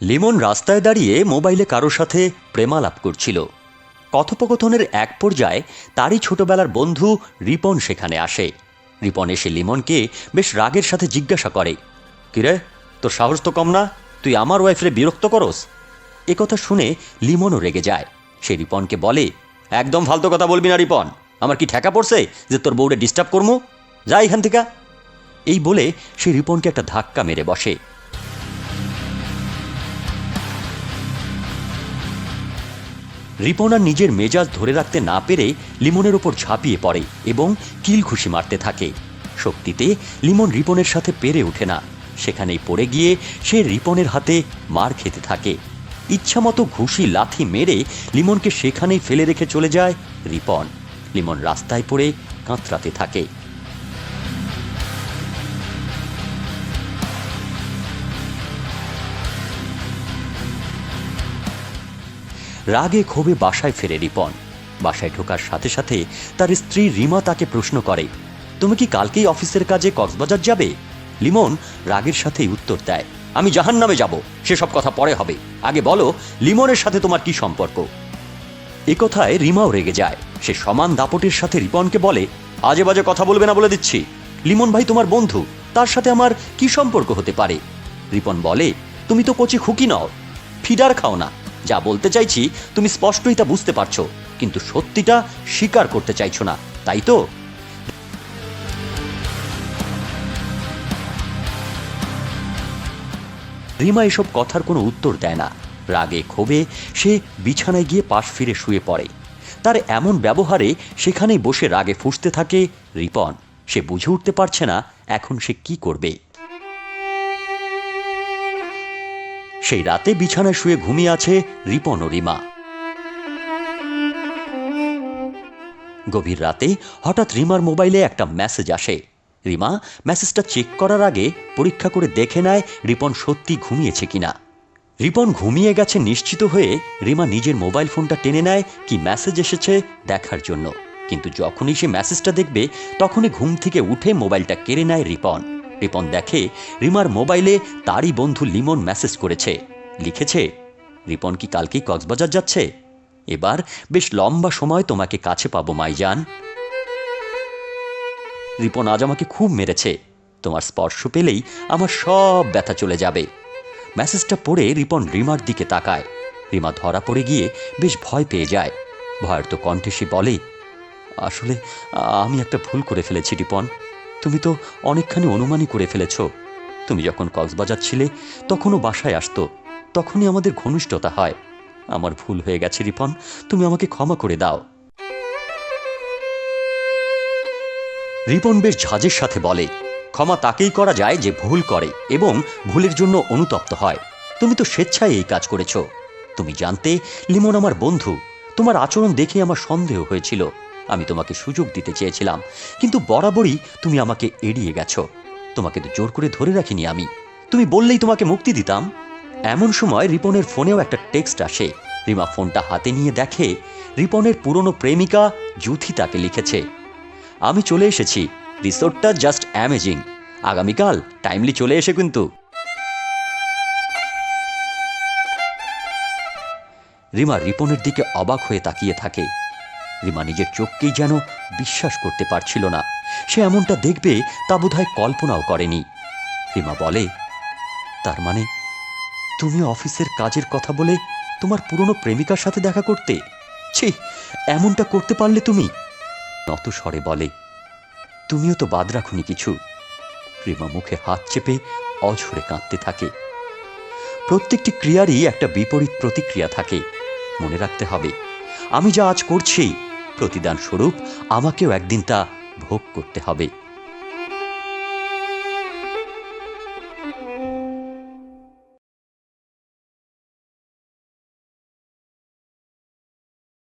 লিমন রাস্তায় দাঁড়িয়ে মোবাইলে কারোর সাথে প্রেমালাপ করছিল। কথোপকথনের এক পর্যায়ে তারই ছোটবেলার বন্ধু রিপন সেখানে আসে। রিপন এসে লিমনকে বেশ রাগের সাথে জিজ্ঞাসা করে, কিরে, তোর সাহস তো কম না? তুই আমার ওয়াইফরে বিরক্ত করস? এ কথা শুনে লিমনও রেগে যায়। সে রিপনকে বলে, একদম ফালতু কথা বলবি না রিপন। আমার কি ঠেকা পড়ছে যে তোর বউরে ডিস্টার্ব করব যা এখান থেকে। এই বলে সে রিপনকে একটা ধাক্কা মেরে বসে। রিপন আর নিজের মেজাজ ধরে রাখতে না পেরে লিমনের ওপর ঝাঁপিয়ে পড়ে এবং কিল খুশি মারতে থাকে। শক্তিতে লিমন রিপনের সাথে পেরে ওঠে না। সেখানেই পড়ে গিয়ে সে রিপনের হাতে মার খেতে থাকে। ইচ্ছামতো ঘুষি লাথি মেরে লিমনকে সেখানেই ফেলে রেখে চলে যায় রিপন। লিমন রাস্তায় পড়ে কাঁতরাতে থাকে। রাগে ক্ষোভে বাসায় ফেরে রিপন। বাসায় ঢোকার সাথে সাথে তার স্ত্রী রিমা তাকে প্রশ্ন করে, তুমি কি কালকেই অফিসের কাজে কক্সবাজার যাবে? লিমন রাগের সাথেই উত্তর দেয়, আমি জাহান নামে যাব, সেসব কথা পরে হবে। আগে বলো, লিমনের সাথে তোমার কি সম্পর্ক? এ কথায় রিমাও রেগে যায়। সে সমান দাপটের সাথে রিপনকে বলে, আজে বাজে কথা বলবে না বলে দিচ্ছি। লিমন ভাই তোমার বন্ধু, তার সাথে আমার কি সম্পর্ক হতে পারে? রিপন বলে, তুমি তো কচি খুকি নও, ফিডার খাও না। যা বলতে চাইছি, তুমি স্পষ্টই তা বুঝতে পারছ, কিন্তু সত্যিটা স্বীকার করতে চাইছো না, তাই তো? রিমা এসব কথার কোনো উত্তর দেয় না। রাগে, ক্ষোভে, সে বিছানায় গিয়ে পাশ ফিরে শুয়ে পড়ে। তার এমন ব্যবহারে সেখানেই বসে রাগে ফুঁসতে থাকে রিপন। সে বুঝে উঠতে পারছে না এখন সে কি করবে। সেই রাতে বিছানায় শুয়ে ঘুমিয়ে আছে রিপন ও রিমা। গভীর রাতে হঠাৎ রিমার মোবাইলে একটা মেসেজ আসে। রিমা, মেসেজটা চেক করার আগে পরীক্ষা করে দেখে নেয় রিপন সত্যি ঘুমিয়েছে কিনা। রিপন ঘুমিয়ে গেছে নিশ্চিত হয়ে রিমা নিজের মোবাইল ফোনটা টেনে নেয় কি মেসেজ এসেছে দেখার জন্য। কিন্তু যখনই সে মেসেজটা দেখবে, তখনই ঘুম থেকে উঠে মোবাইলটা কেড়ে নেয় রিপন। রিপন দেখে রিমার মোবাইলে তারই বন্ধু লিমন মেসেজ করেছে। লিখেছে, রিপন কি কালকেই কক্সবাজার যাচ্ছে? এবার বেশ লম্বা সময় তোমাকে কাছে পাবো, মাইজান। রিপন আজ আমাকে খুব মেরেছে। তোমার স্পর্শ পেলেই আমার সব ব্যথা চলে যাবে। মেসেজটা পড়ে রিপন রিমার দিকে তাকায়। রিমা ধরা পড়ে গিয়ে বেশ ভয় পেয়ে যায়। ভয়ের তো কণ্ঠে সে বলে, আসলে আমি একটা ভুল করে ফেলেছি, রিপন। তুমি তো অনেকখানি অনুমানই করে ফেলেছ। তুমি যখন কক্সবাজার ছিলে, তখনও বাসায় আসতো। তখনই আমাদের ঘনিষ্ঠতা হয়। আমার ভুল হয়ে গেছে, রিপন। তুমি আমাকে ক্ষমা করে দাও। রিপন বেশ ঝাঁজের সাথে বলে, ক্ষমা তাকেই করা যায় যে ভুল করে এবং ভুলের জন্য অনুতপ্ত হয়। তুমি তো স্বেচ্ছায় এই কাজ করেছ। তুমি জানতে, লিমন আমার বন্ধু। তোমার আচরণ দেখে আমার সন্দেহ হয়েছিল। আমি তোমাকে সুযোগ দিতে চেয়েছিলাম, কিন্তু বরাবরই তুমি আমাকে এড়িয়ে গেছো। তোমাকে তো জোর করে ধরে রাখিনি আমি। তুমি বললেই তোমাকে মুক্তি দিতাম। এমন সময় রিপনের ফোনেও একটা টেক্সট আসে। রিমা ফোনটা হাতে নিয়ে দেখে রিপনের পুরনো প্রেমিকা জুথি তাকে লিখেছে। আমি চলে এসেছি। রিসোর্টটা জাস্ট অ্যামেজিং। আগামীকাল টাইমলি চলে এসে কিন্তু। রিমা রিপনের দিকে অবাক হয়ে তাকিয়ে থাকে। রিমা নিজের চোখকেই যেন বিশ্বাস করতে পারছিল না। সে এমনটা দেখবে তা বোধহয় কল্পনাও করেনি। রিমা বলে, তার মানে তুমি অফিসের কাজের কথা বলে তোমার পুরনো প্রেমিকার সাথে দেখা করতে? ছি, এমনটা করতে পারলে তুমি? নত স্বরে বলে, তুমিও তো বাদ রাখুনি কিছু। রিমা মুখে হাত চেপে অঝরে কাঁদতে থাকে। প্রত্যেকটি ক্রিয়ারই একটা বিপরীত প্রতিক্রিয়া থাকে। মনে রাখতে হবে, আমি যা আজ করছি প্রতিদান স্বরূপ আমাকেও একদিন তা ভোগ করতে হবে।